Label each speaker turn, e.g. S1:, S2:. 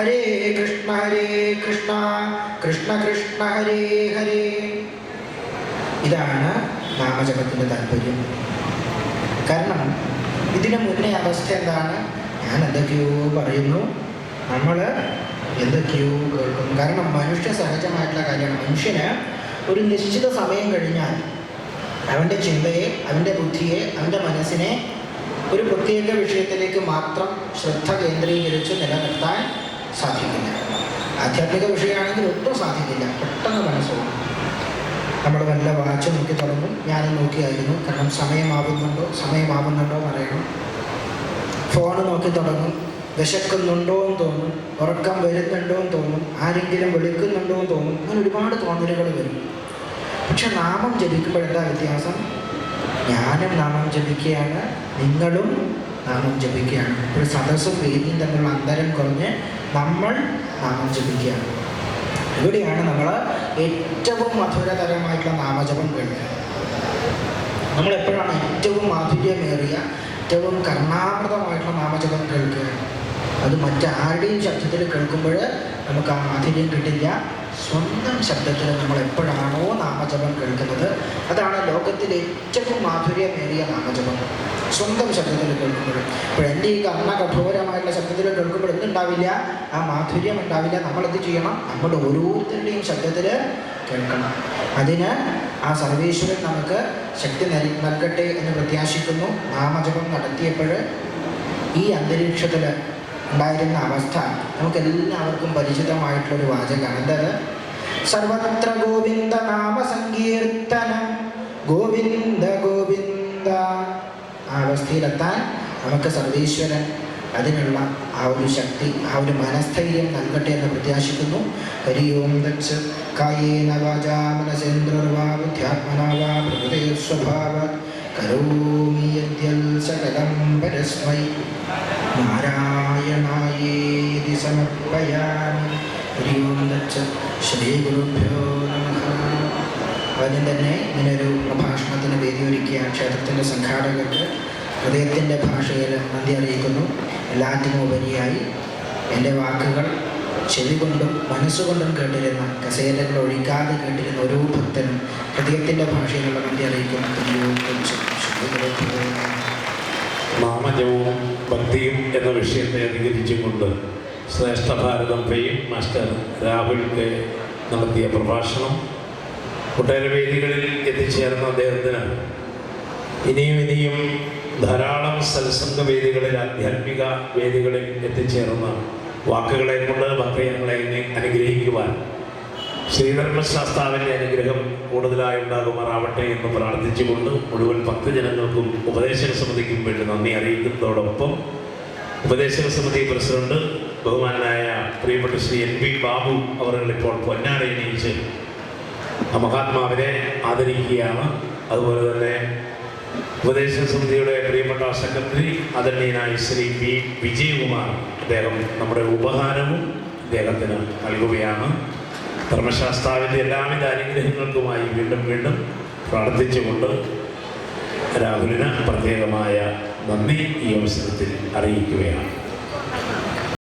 S1: ഹരേ കൃഷ്ണ ഹരേ കൃഷ്ണ കൃഷ്ണ കൃഷ്ണ ഹരേ ഹരേ ഇതാണ് നാമജപത്തിന്റെ താല്പര്യം. കാരണം ഇതിന് മുന്നേ അവസ്ഥ എന്താണ്? ഞാൻ എന്തൊക്കെയോ പറയുന്നു. നമ്മൾ എന്തൊക്കെയോ കേൾക്കും. കാരണം മനുഷ്യ സഹജമായിട്ടുള്ള കാര്യമാണ്. മനുഷ്യന് ഒരു നിശ്ചിത സമയം കഴിഞ്ഞാൽ അവന്റെ ചിന്തയെ അവന്റെ ബുദ്ധിയെ അവന്റെ മനസ്സിനെ ഒരു പ്രത്യേക വിഷയത്തിലേക്ക് മാത്രം ശ്രദ്ധ കേന്ദ്രീകരിച്ച് നിലനിർത്താൻ സാധിക്കില്ല ആധ്യാത്മിക വിഷയമാണെങ്കിൽ ഒട്ടും സാധിക്കില്ല പെട്ടെന്ന് മനസ്സോണം നമ്മൾ വല്ല വാച്ച് നോക്കി തുടങ്ങും. ഞാനും നോക്കിയായിരുന്നു. കാരണം സമയമാവുന്നുണ്ടോ? സമയമാവുന്നുണ്ടോ എന്നറിയണം ഫോൺ നോക്കി തുടങ്ങും. വിശക്കുന്നുണ്ടോ എന്ന് തോന്നും. ഉറക്കം വരുന്നുണ്ടോ എന്ന് തോന്നും. ആരെങ്കിലും വിളിക്കുന്നുണ്ടോ എന്ന് തോന്നും. അങ്ങനെ ഒരുപാട് തോന്നലുകൾ വരും. പക്ഷെ നാമം ജപിക്കുമ്പോഴെന്താ വ്യത്യാസം? ഞാനും നാമം ജപിക്കുകയാണ്. നിങ്ങളും നാമം ജപിക്കുകയാണ്. ഒരു സദസ്സും വേദിയും തമ്മിലുള്ള അന്തരം കുറഞ്ഞ് നമ്മൾ നാമം ജപിക്കുകയാണ്. ഇവിടെയാണ് നമ്മൾ ഏറ്റവും മധുരതരമായിട്ടുള്ള നാമജപം കേൾക്കുക. നമ്മൾ എപ്പോഴാണ് ഏറ്റവും മാധുര്യമേറിയ ഏറ്റവും കർണാമൃതമായിട്ടുള്ള നാമജപം കേൾക്കുക? അത് മറ്റാരുടെയും ശബ്ദത്തിൽ കേൾക്കുമ്പോൾ നമുക്ക് ആ മാധുര്യം കിട്ടില്ല. സ്വന്തം ശബ്ദത്തിൽ നമ്മൾ എപ്പോഴാണോ നാമജപം കേൾക്കുന്നത് അതാണ് ലോകത്തിലെ ഏറ്റവും മാധുര്യമേറിയ നാമജപം. സ്വന്തം ശബ്ദത്തിൽ കേൾക്കുമ്പോൾ. ഇപ്പോൾ എന്റെ ഈ കർണ കഠോരമായിട്ടുള്ള ശബ്ദത്തിൽ കേൾക്കുമ്പോൾ എന്തുണ്ടാവില്ല? ആ മാധുര്യം ഉണ്ടാവില്ല. നമ്മൾ എന്ത് ചെയ്യണം? നമ്മുടെ ഓരോരുത്തരുടെയും ശബ്ദത്തിൽ കേൾക്കണം. അതിന് ആ സർവേശ്വരൻ നമുക്ക് ശക്തി നൽ- നൽകട്ടെ എന്ന് പ്രത്യാശിക്കുന്നു. നാമജപം നടത്തിയപ്പോൾ ഈ അന്തരീക്ഷത്തിൽ ഉണ്ടായിരുന്ന അവസ്ഥ. നമുക്ക് എല്ലാവർക്കും പരിചിതമായിട്ടുള്ളൊരു വാചകമാണ്. എന്താണ്? സർവത്ര ഗോവിന്ദ നാമ സങ്കീർത്തന ഗോവിന്ദ ഗോവിന്ദ. ആ അവസ്ഥയിലെത്താൻ നമുക്ക് സർവീശ്വരൻ അതിനുള്ള ആ ഒരു ശക്തി ആ ഒരു മനസ്ഥൈര്യം നൽകട്ടെ എന്ന് പ്രത്യാശിക്കുന്നു. ഹരി ഓം ദക്ഷ കായേന കരോമി സകലം പരസ്മൈ. നാരായണായേതി സമർപ്പയാമി. ഹരി ഓം ആദ്യം തന്നെ ഇങ്ങനൊരു പ്രഭാഷണത്തിന് വേദിയൊരുക്കിയ ക്ഷേത്രത്തിന്റെ സംഘാടകർക്ക് ഹൃദയത്തിന്റെ ഭാഷയിൽ നന്ദി അറിയിക്കുന്നു. എല്ലാറ്റിനും ഉപരിയായി എന്റെ വാക്കുകൾ ചെവി കൊണ്ടും മനസ്സുകൊണ്ടും കേട്ടിരുന്ന കസേരകൾ ഒഴിക്കാതെ കേട്ടിരുന്ന ഓരോ ഭക്തനും ഹൃദയത്തിന്റെ ഭാഷയിലുള്ള നന്ദി അറിയിക്കുന്നു. ഹരി ഓം ദക്ഷ ശ്രീ ഗുരുഭ്യോ നമഃ
S2: നാമജപവും ഭക്തിയും എന്ന വിഷയത്തെ അധികരിച്ചുകൊണ്ട് ശ്രേഷ്ഠ ഭാരതം ഫെയും മാസ്റ്റർ രാഹുൽ കെ നടത്തിയ പ്രഭാഷണം. ഒട്ടേറെ വേദികളിൽ എത്തിച്ചേർന്ന അദ്ദേഹത്തിന് ഇനിയും ഇനിയും ധാരാളം സത്സംഗ വേദികളിൽ ആധ്യാത്മിക വേദികളിൽ എത്തിച്ചേർന്ന വാക്കുകളെ കൊണ്ട് ഭക്തജനങ്ങളെ അനുഗ്രഹിക്കുവാൻ ശ്രീധർമ്മശാസ്താവിന്റെ അനുഗ്രഹം കൂടുതലായി ഉണ്ടാകുമാറാവട്ടെ എന്ന് പ്രാർത്ഥിച്ചുകൊണ്ട് മുഴുവൻ ഭക്തജനങ്ങൾക്കും ഉപദേശക സമിതിക്കും വേണ്ടി നന്ദി അറിയിക്കുന്നതോടൊപ്പം ഉപദേശക സമിതി പ്രസിഡന്റ് ബഹുമാനായ പ്രിയപ്പെട്ട ശ്രീ എൻ പി ബാബു അവർ ഇപ്പോൾ പൊന്നാടയിച്ച് ആ മഹാത്മാവിനെ ആദരിക്കുകയാണ്. അതുപോലെ തന്നെ ഉപദേശക സമിതിയുടെ പ്രിയപ്പെട്ട സെക്രട്ടറി ആദരണീയനായ ശ്രീ പി വിജയകുമാർ അദ്ദേഹം നമ്മുടെ ഉപഹാരവും അദ്ദേഹത്തിന് നൽകുകയാണ്. ധർമ്മശാസ്താവിന്റെ എല്ലാവിധ അനുഗ്രഹങ്ങൾക്കുമായി വീണ്ടും വീണ്ടും പ്രാർത്ഥിച്ചുകൊണ്ട് രാഹുലിന് പ്രത്യേകമായ നന്ദി ഈ അവസരത്തിൽ അറിയിക്കുകയാണ്.